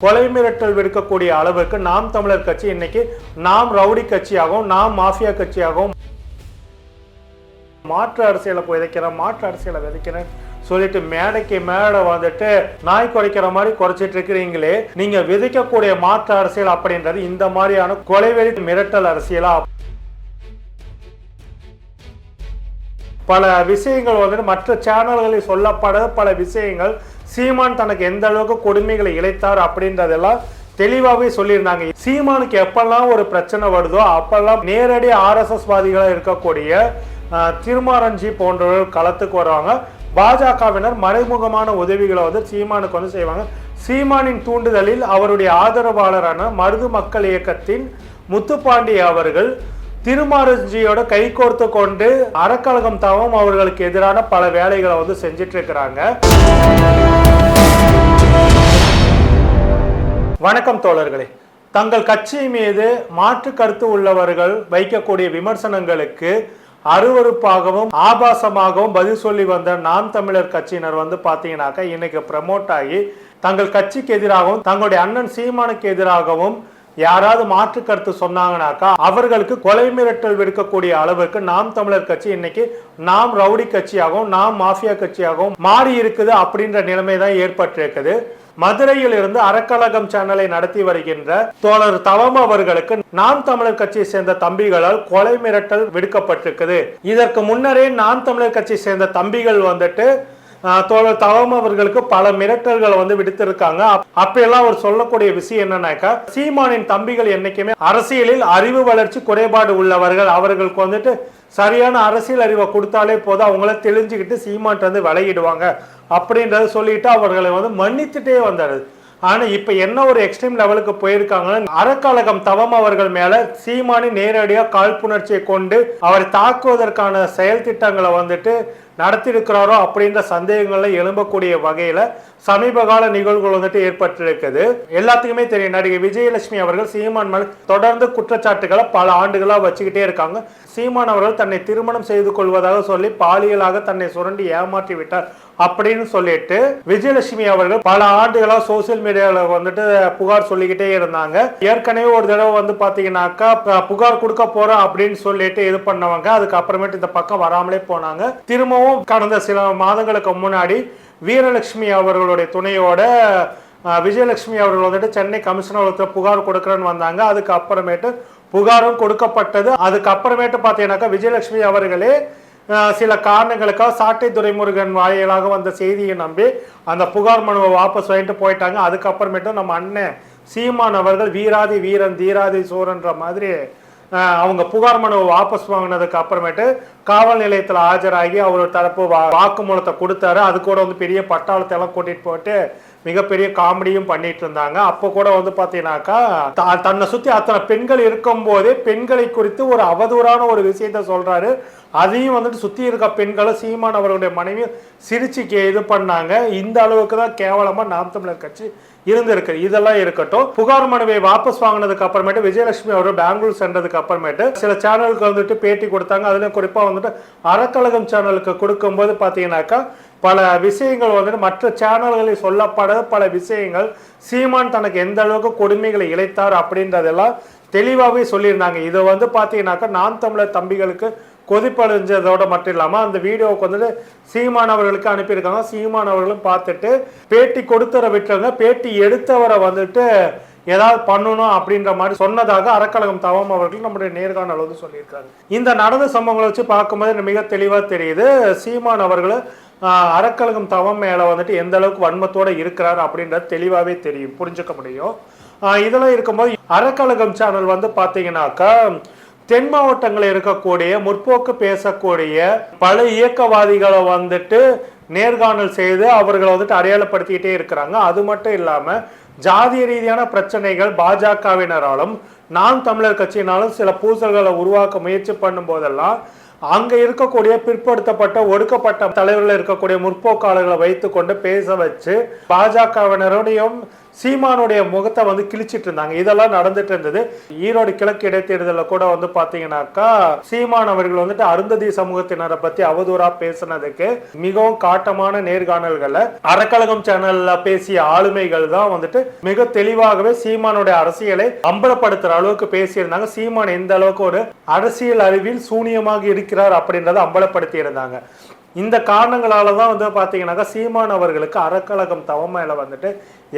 கொலை மிரட்டல் விடுக்கக்கூடிய அளவுக்கு நாம் தமிழர் கட்சி இன்னைக்கு நாம் ரவுடி கட்சியாகவும் நாம் மாஃபியா கட்சியாகவும் மாற்று அரசியலை விதைக்கிறேன் மாற்று அரசியலை விதைக்கிறேன் சொல்லிட்டு மேடைக்கு மேடை வந்துட்டு நாய் குறைக்கிற மாதிரி குறைச்சிட்டு இருக்கிறீங்களே நீங்க விதைக்கக்கூடிய மாற்று அரசியல் அப்படின்றது இந்த மாதிரியான கொலைவெறி மிரட்டல் அரசியலா? பல விஷயங்கள் வந்துட்டு மற்ற சேனல்களில் சொல்லப்படாத பல விஷயங்கள் சீமான் தனக்கு எந்த அளவுக்கு கொடுமைகளை இழைத்தார் அப்படின்றதெல்லாம் தெளிவாகவே சொல்லியிருந்தாங்க. சீமானுக்கு எப்பெல்லாம் ஒரு பிரச்சனை வருதோ அப்பெல்லாம் நேரடி ஆர்எஸ்எஸ் வாதிகளாக இருக்கக்கூடிய திருமாரஞ்சி போன்றவர்கள் களத்துக்கு வருவாங்க. பாஜகவினர் மறைமுகமான உதவிகளை வந்து சீமானுக்கு வந்து செய்வாங்க. சீமானின் தூண்டுதலில் அவருடைய ஆதரவாளரான மருது மக்கள் இயக்கத்தின் முத்துப்பாண்டி அவர்கள் திருமாரஞ்சியோட கை கோர்த்து கொண்டு அறக்கழகம் தவம் அவர்களுக்கு எதிரான பல வேலைகளை வந்து செஞ்சிட்டு இருக்கிறாங்க. வணக்கம் தோழர்களே. தங்கள் கட்சி மீது மாற்று கருத்து உள்ளவர்கள் வைக்கக்கூடிய விமர்சனங்களுக்கு அருவருப்பாகவும் ஆபாசமாகவும் பதில் சொல்லி வந்த நாம் தமிழர் கட்சியினர் வந்து பார்த்தீங்கன்னாக்கா இன்னைக்கு ப்ரமோட் ஆகி தங்கள் கட்சிக்கு எதிராகவும் தங்களுடைய அண்ணன் சீமானுக்கு எதிராகவும் யாராவது மாற்று கருத்து சொன்னாங்கனாக்கா அவர்களுக்கு கொலை மிரட்டல் விடுக்கக்கூடிய அளவுக்கு நாம் தமிழர் கட்சி இன்னைக்கு நாம் ரவுடி கட்சியாகவும் நாம் மாஃபியா கட்சியாகவும் மாறி இருக்குது அப்படின்ற நிலைமை தான் ஏற்பட்டிருக்குது. மதுரையில் இருந்து அறக்கழகம் சேனலை நடத்தி வருகின்ற தோழர் தவம் அவர்களுக்கு நாம் தமிழர் கட்சியை சேர்ந்த தம்பிகளால் கொலை மிரட்டல் விடுக்கப்பட்டிருக்குது. இதற்கு முன்னரே நாம் தமிழர் கட்சியை சேர்ந்த தம்பிகள் வந்துட்டு தோழர் தவம் அவர்களுக்கு பல மிரட்டல்களை வந்து விடுத்திருக்காங்க. அப்பெல்லாம் அவர் சொல்லக்கூடிய விஷயம் என்னன்னாக்கா சீமானின் தம்பிகள் என்னைக்குமே அரசியலில் அறிவு வளர்ச்சி குறைபாடு உள்ளவர்கள். அவர்களுக்கு வந்துட்டு சரியான அரசியல் அறிவை கொடுத்தாலே போதும் அவங்கள தெளிஞ்சுக்கிட்டு சீமான்ட்டு வந்து விளையிடுவாங்க அப்படின்றத சொல்லிட்டு அவர்களை வந்து மன்னித்துட்டே வந்தாரு. ஆனா இப்ப என்ன ஒரு எக்ஸ்ட்ரீம் லெவலுக்கு போயிருக்காங்கன்னா அறக்கழகம் தவம் அவர்கள் மேல சீமானி நேரடியா காழ்ப்புணர்ச்சியை கொண்டு அவரை தாக்குவதற்கான செயல் திட்டங்களை வந்துட்டு நடத்தியிருக்கிறாரோ அப்படின்ற சந்தேகங்கள்லாம் எழும்பக்கூடிய வகையில் சமீப கால நிகழ்வுகள் வந்துட்டு ஏற்பட்டிருக்குது. எல்லாத்துக்குமே தெரியும். நடிகை விஜயலட்சுமி அவர்கள் சீமான் மேல் தொடர்ந்து குற்றச்சாட்டுகளை பல ஆண்டுகளாக வச்சுக்கிட்டே இருக்காங்க. சீமான் அவர்கள் தன்னை திருமணம் செய்து கொள்வதாக சொல்லி பாலியலாக தன்னை சுரண்டி ஏமாற்றி விட்டார் அப்படின்னு சொல்லிட்டு விஜயலட்சுமி அவர்கள் பல ஆண்டுகளாக சோசியல் மீடியாவில் வந்துட்டு புகார் சொல்லிக்கிட்டே இருந்தாங்க. ஏற்கனவே ஒரு தடவை வந்து பாத்தீங்கன்னாக்கா புகார் கொடுக்க போறோம் அப்படின்னு சொல்லிட்டு இது பண்ணவங்க. அதுக்கப்புறமேட்டு இந்த பக்கம் வராமலே போனாங்க. திரும்பவும் கடந்த சில மாதங்களுக்கு முன்னாடி வீரலட்சுமி அவர்களுடைய துணையோட விஜயலட்சுமி அவர்கள் வந்துட்டு சென்னை கமிஷனர் புகார் கொடுக்குறேன்னு வந்தாங்க. அதுக்கு அப்புறமேட்டு புகாரும் கொடுக்கப்பட்டது. அதுக்கப்புறமேட்டு பார்த்தீங்கன்னாக்கா விஜயலட்சுமி அவர்களே சில காரணங்களுக்காக சாட்டை துரைமுருகன் வாயிலாக வந்த செய்தியை நம்பி அந்த புகார் மனுவை வாபஸ் வாங்கிட்டு போயிட்டாங்க. அதுக்கப்புறமேட்டு நம்ம அண்ணன் சீமான் அவர்கள் வீராதி வீரன் தீராதி சூரன்ற மாதிரி அவங்க புகார் மனுவை வாபஸ் வாங்கினதுக்கு அப்புறமேட்டு காவல் நிலையத்தில் ஆஜராகி அவர் தரப்பு வா- வாக்குமூலத்தை கொடுத்தாரு. அது கூட வந்து பெரிய பட்டாளத்தை எல்லாம் கூட்டிட்டு போயிட்டு மிகப்பெரிய காமெடியும் பண்ணிட்டு இருந்தாங்க. அப்போ கூட வந்து பார்த்தீங்கன்னாக்கா த- தன்னை சுற்றி அத்தனை பெண்கள் இருக்கும்போதே பெண்களை குறித்து ஒரு அவதூறான ஒரு விஷயத்த சொல்கிறாரு அதையும் வந்துட்டு சுற்றி இருக்க பெண்களை சீமான் அவர்களுடைய மனைவி சிரிச்சு கே- இது பண்ணாங்க. இந்த அளவுக்கு தான் கேவலமாக நாம் தமிழர் கட்சி இருந்திருக்கு. இதெல்லாம் இருக்கட்டும். புகார் மனுவை வாபஸ் வாங்கினதுக்கு அப்புறமேட்டு விஜயலட்சுமி அவர்கள் பெங்களூர் சென்றதுக்கு அப்புறமேட்டு சில சேனலுக்கு வந்துட்டு பேட்டி கொடுத்தாங்க. அதுலயும் குறிப்பாக வந்துட்டு அறக்கழகம் சேனலுக்கு கொடுக்கும்போது பார்த்தீங்கன்னாக்கா பல விஷயங்கள் வந்துட்டு மற்ற சேனல்களில் சொல்லப்படாத பல விஷயங்கள் சீமான் தனக்கு எந்த அளவுக்கு கொடுமைகளை இழைத்தார் அப்படின்றதெல்லாம் தெளிவாகவே சொல்லியிருந்தாங்க. இதை வந்து பார்த்தீங்கன்னாக்கா நான் தமிழர் தம்பிகளுக்கு கொதிப்படைஞ்சதோட மட்டும் இல்லாமல் அந்த வீடியோவுக்கு வந்துட்டு சீமான் அவர்களுக்கு அனுப்பியிருக்காங்க. சீமான் அவர்களும் பார்த்துட்டு பேட்டி கொடுத்தவரை விட்டுருங்க. பேட்டி எடுத்தவரை வந்துட்டு ஏதாவது பண்ணணும் அப்படின்ற மாதிரி சொன்னதாக அறக்கழகம் தவம் அவர்கள் நம்முடைய நேர்காணல் வந்து சொல்லியிருக்காரு. இந்த நடந்த சம்பவங்களை வச்சு பார்க்கும்போது மிக தெளிவாக தெரியுது. சீமான் அவர்கள் அறக்கழகம் தவம் மேலே வந்துட்டு எந்த அளவுக்கு வன்மத்தோட இருக்கிறார் அப்படின்றது தெளிவாகவே தெரியும் புரிஞ்சுக்க முடியும். இதெல்லாம் இருக்கும்போது அறக்கழகம் சேனல் வந்து பார்த்தீங்கன்னாக்கா தென் மாவட்டங்களில் இருக்கக்கூடிய முற்போக்கு பேசக்கூடிய பல இயக்கவாதிகளை வந்துட்டு நேர்காணல் செய்து அவர்களை வந்துட்டு அடையாளப்படுத்திக்கிட்டே இருக்கிறாங்க. அது மட்டும் இல்லாமல் ஜாதிய ரீதியான பிரச்சனைகள் பாஜகவினராலும் நாம் தமிழர் கட்சியினாலும் சில பூசல்களை உருவாக்க முயற்சி பண்ணும் போதெல்லாம் அங்க இருக்கக்கூடிய பிற்படுத்தப்பட்ட ஒடுக்கப்பட்ட தலைவர்கள் இருக்கக்கூடிய முற்போக்காளர்களை வைத்துக்கொண்டு பேச வச்சு பாஜகவினருடையும் சீமானுடைய முகத்தை வந்து கிழிச்சிட்டு இருந்தாங்க. இதெல்லாம் நடந்துட்டு இருந்தது. ஈரோடு கிழக்கு இடைத்தேர்தலில் கூட வந்து பாத்தீங்கன்னாக்கா சீமான் அவர்கள் வந்துட்டு அருந்ததி சமூகத்தினரை பத்தி அவதூறா பேசினதுக்கு மிகவும் காட்டமான நேர்காணல்களை அறக்கழகம் சேனல்ல பேசிய ஆளுமைகள் தான் வந்துட்டு மிக தெளிவாகவே சீமானுடைய அரசியலை அம்பலப்படுத்துற அளவுக்கு பேசியிருந்தாங்க. சீமான் எந்த அளவுக்கு ஒரு அரசியல் அறிவில் சூனியமாக இருக்கிறார் அப்படின்றத அம்பலப்படுத்தி இருந்தாங்க இந்த காரணங்களால தான் வந்து பார்த்தீங்கன்னாக்கா சீமான் அவர்களுக்கு அறக்கழகம் தவமையில வந்துட்டு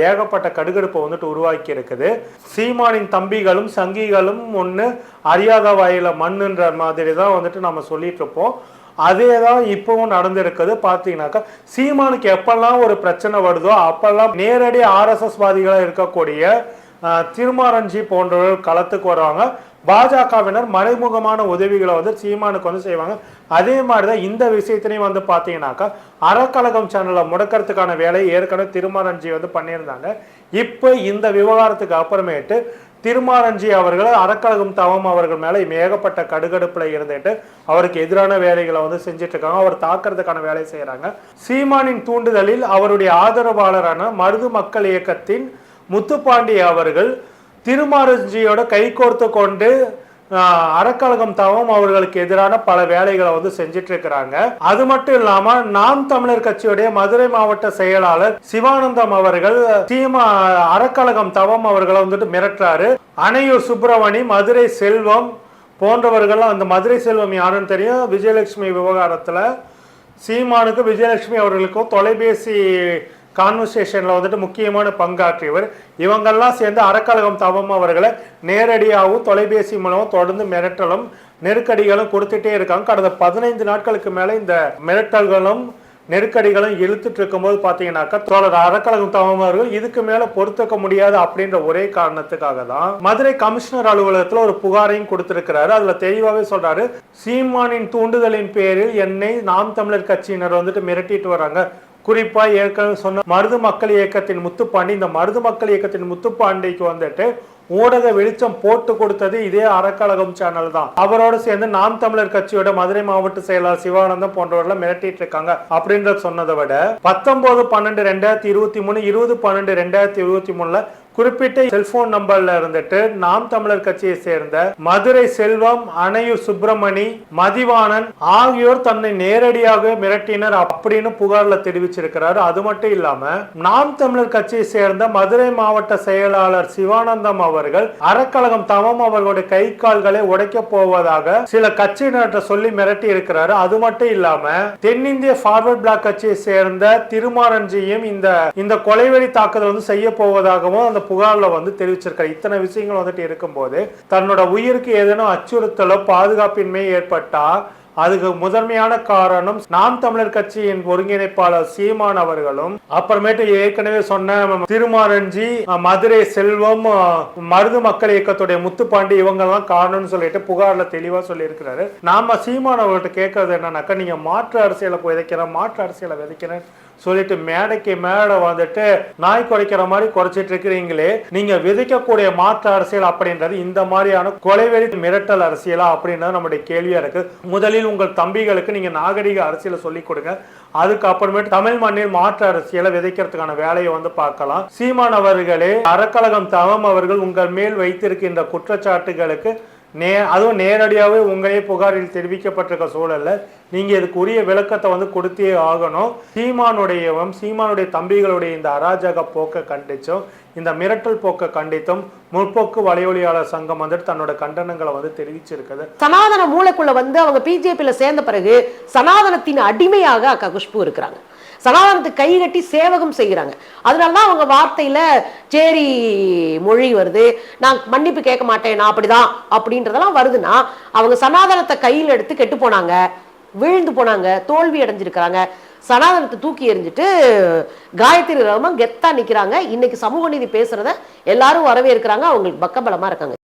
ஏகப்பட்ட கடுகடுப்பை வந்துட்டு உருவாக்கி இருக்குது சீமானின் தம்பிகளும் சங்கிகளும் ஒன்று அறியாத வாயில மண்ணுன்ற மாதிரி தான் வந்துட்டு நம்ம சொல்லிட்டு இருப்போம் அதே தான் இப்பவும் நடந்திருக்குது. பார்த்தீங்கன்னாக்கா சீமானுக்கு எப்பெல்லாம் ஒரு பிரச்சனை வருதோ அப்பெல்லாம் நேரடி ஆர்எஸ்எஸ் வாதிகளாக இருக்கக்கூடிய திருமாரஞ்சி போன்றவர்கள் களத்துக்கு வருவாங்க. பாஜகவினர் மறைமுகமான உதவிகளை வந்து சீமானுக்கு வந்து செய்வாங்க. அதே மாதிரி தான் இந்த விஷயத்திலையும் வந்து பார்த்தீங்கன்னாக்கா அறக்கழகம் சேனலை முடக்கிறதுக்கான வேலையை ஏற்கனவே திருமாரஞ்சி வந்து பண்ணியிருந்தாங்க. இப்போ இந்த விவகாரத்துக்கு அப்புறமேட்டு திருமாரஞ்சி அவர்கள் அறக்கழகம் தவம் அவர்கள் மேலே ஏகப்பட்ட கடுகடுப்பில் இருந்துட்டு அவருக்கு எதிரான வேலைகளை வந்து செஞ்சுட்டு இருக்காங்க அவர் தாக்குறதுக்கான வேலையை செய்கிறாங்க சீமானின் தூண்டுதலில் அவருடைய ஆதரவாளரான மருது மக்கள் இயக்கத்தின் முத்துப்பாண்டி அவர்கள் திருமாரஞ்சியோட கைகோர்த்து கொண்டு அறக்கழகம் தவம் அவர்களுக்கு எதிரான பல வேலைகளை வந்து செஞ்சிட்டு இருக்கிறாங்க அது மட்டும் இல்லாம நாம் தமிழர் கட்சியுடைய மதுரை மாவட்ட செயலாளர் சிவானந்தம் அவர்கள் சீமா அறக்கழகம் தவம் அவர்களை வந்துட்டு மிரட்டுறாரு. அணையூர் சுப்பிரமணி மதுரை செல்வம் போன்றவர்கள் அந்த மதுரை செல்வம் யாருன்னு தெரியும்? விஜயலட்சுமி விவகாரத்துல சீமானுக்கு விஜயலட்சுமி அவர்களுக்கும் தொலைபேசி கான்வர்சேஷனில் வந்துட்டு முக்கியமான பங்காற்றியவர். இவங்கெல்லாம் சேர்ந்து அறக்கழகம் தவம் அவர்களை நேரடியாகவும் தொலைபேசி மூலமும் தொடர்ந்து மிரட்டலும் நெருக்கடிகளும் கொடுத்துட்டே இருக்காங்க. கடந்த பதினைந்து நாட்களுக்கு மேலே இந்த மிரட்டல்களும் நெருக்கடிகளும் இழுத்துட்டு இருக்கும்போது பார்த்தீங்கன்னாக்கா தோழர் அறக்கழகம் தவமர்கள் இதுக்கு மேல பொறுத்துக்க முடியாது அப்படின்ற ஒரே காரணத்துக்காக தான் மதுரை கமிஷனர் அலுவலகத்தில் ஒரு புகாரையும் கொடுத்திருக்கிறாரு. அதுல தெளிவாகவே சொல்றாரு சீமானின் தூண்டுதலின் பேரில் என்னை நாம் தமிழர் கட்சியினர் வந்துட்டு மிரட்டிட்டு வராங்க. குறிப்பா ஏற்கனவே சொன்ன மருது மக்கள் இயக்கத்தின் முத்துப்பாண்டி இந்த மருது மக்கள் இயக்கத்தின் முத்துப்பாண்டிக்கு வந்துட்டு ஊடக வெளிச்சம் போட்டு கொடுத்தது இதே அறக்கழகம் சேனல் தான். அவரோட சேர்ந்து நாம் தமிழர் கட்சியோட மதுரை மாவட்ட செயலாளர் சிவானந்தம் போன்றவர்கள் மிரட்டிட்டு இருக்காங்க அப்படின்றத சொன்னதை விட பத்தொன்பது பன்னெண்டு ரெண்டாயிரத்தி இருபத்தி மூணு இருபது பன்னெண்டு ரெண்டாயிரத்தி இருபத்தி மூணுல குறிப்பிட்ட செல்போன் நம்பர்ல இருந்துட்டு நாம் தமிழர் கட்சியை சேர்ந்த மதுரை செல்வம் அணையூர் சுப்பிரமணி மதிவாணன் ஆகியோர் தன்னை நேரடியாக மிரட்டினர் அப்படின்னு புகார்ல தெரிவிச்சிருக்கிறாரு. அது மட்டும் இல்லாம நாம் தமிழர் கட்சியை சேர்ந்த மதுரை மாவட்ட செயலாளர் சிவானந்தம் அவர்கள் அறக்கழகம் தவம் அவர்களுடைய கை கால்களை உடைக்க போவதாக சில கட்சியினர்கிட்ட சொல்லி மிரட்டி இருக்கிறாரு. அது மட்டும் இல்லாம தென்னிந்திய ஃபார்வர்ட் பிளாக் கட்சியை சேர்ந்த திருமாரஞ்சியும் இந்த இந்த கொலைவெறி தாக்குதல் வந்து செய்ய போவதாகவும் அந்த புகார்ல வந்து தெரிவிச்சிருக்காரு. இத்தனை விஷயங்கள் வந்துட்டு இருக்கும்போது தன்னோட உயிருக்கு ஏதேனும் அச்சுறுத்தலோ பாதுகாப்பின்மை ஏற்பட்டா அதுக்கு முதன்மையான காரணம் நாம் தமிழர் கட்சியின் ஒருங்கிணைப்பாளர் சீமான் அவர்களும் அப்புறமேட்டு ஏற்கனவே சொன்ன திருமாரஞ்சி மதுரை செல்வம் மருது மக்கள் இயக்கத்துடைய முத்துப்பாண்டி இவங்க எல்லாம் காரணம்னு சொல்லிட்டு புகார்ல தெளிவா சொல்லியிருக்கிறாரு. நாம சீமான் அவர்கிட்ட கேட்கறது என்னன்னாக்கா நீங்க மாற்று அரசியலை விதைக்கிறேன் மாற்று அரசியலை விதைக்கிறேன் சொல்லிட்டு மேடைக்கு மேடை வந்துட்டு நாய் குறைக்கிற மாதிரி குறைச்சிட்டு இருக்கிறீங்களே நீங்க விதைக்கக்கூடிய மாற்று அரசியல் அப்படின்றது இந்த மாதிரியான கொலைவெறி மிரட்டல் அரசியலா அப்படின்றது நம்முடைய கேள்வியா இருக்கு. முதலில் உங்கள் தம்பிகளுக்கு நீங்க நாகரிக அரசியலை சொல்லி கொடுங்க. அதுக்கப்புறமேட்டு தமிழ் மண்ணில் மாற்று அரசியலை விதைக்கிறதுக்கான வேலையை வந்து பார்க்கலாம். சீமான் அவர்களே அறக்கழகம் தவம் அவர்கள் உங்கள் மேல் வைத்திருக்கின்ற குற்றச்சாட்டுகளுக்கு நே அதுவும் நேரடியாகவே உங்களே புகாரில் தெரிவிக்கப்பட்டிருக்க சூழல்ல நீங்கள் இதுக்குரிய விளக்கத்தை வந்து கொடுத்தே ஆகணும். சீமானுடையவும் சீமானுடைய தம்பிகளுடைய இந்த அராஜக போக்கை கண்டித்தும் இந்த மிரட்டல் போக்கை கண்டித்தும் முற்போக்கு வலையொலியாளர் சங்கம் வந்துட்டு தன்னோட கண்டனங்களை வந்து தெரிவிச்சிருக்குது. சனாதன மூளைக்குள்ள வந்து அவங்க பிஜேபியில் சேர்ந்த பிறகு சனாதனத்தின் அடிமையாக அக்கா குஷ்பு இருக்கிறாங்க. சனாதனத்துக்கு கை கட்டி சேவகம் செய்கிறாங்க. அதனால தான் அவங்க வார்த்தையில சேரி மொழி வருது. நான் மன்னிப்பு கேட்க மாட்டேன். நான் அப்படிதான். அப்படின்றதெல்லாம் வருதுன்னா அவங்க சனாதனத்தை கையில் எடுத்து கெட்டு போனாங்க. விழுந்து போனாங்க. தோல்வி அடைஞ்சிருக்கிறாங்க. சனாதனத்தை தூக்கி எறிஞ்சிட்டு காயத்ரி ரஹ்மான் கெத்தா நிக்கிறாங்க. இன்னைக்கு சமூக நீதி பேசுறத எல்லாரும் வரவேற்கிறாங்க. அவங்களுக்கு பக்கபலமா இருக்காங்க.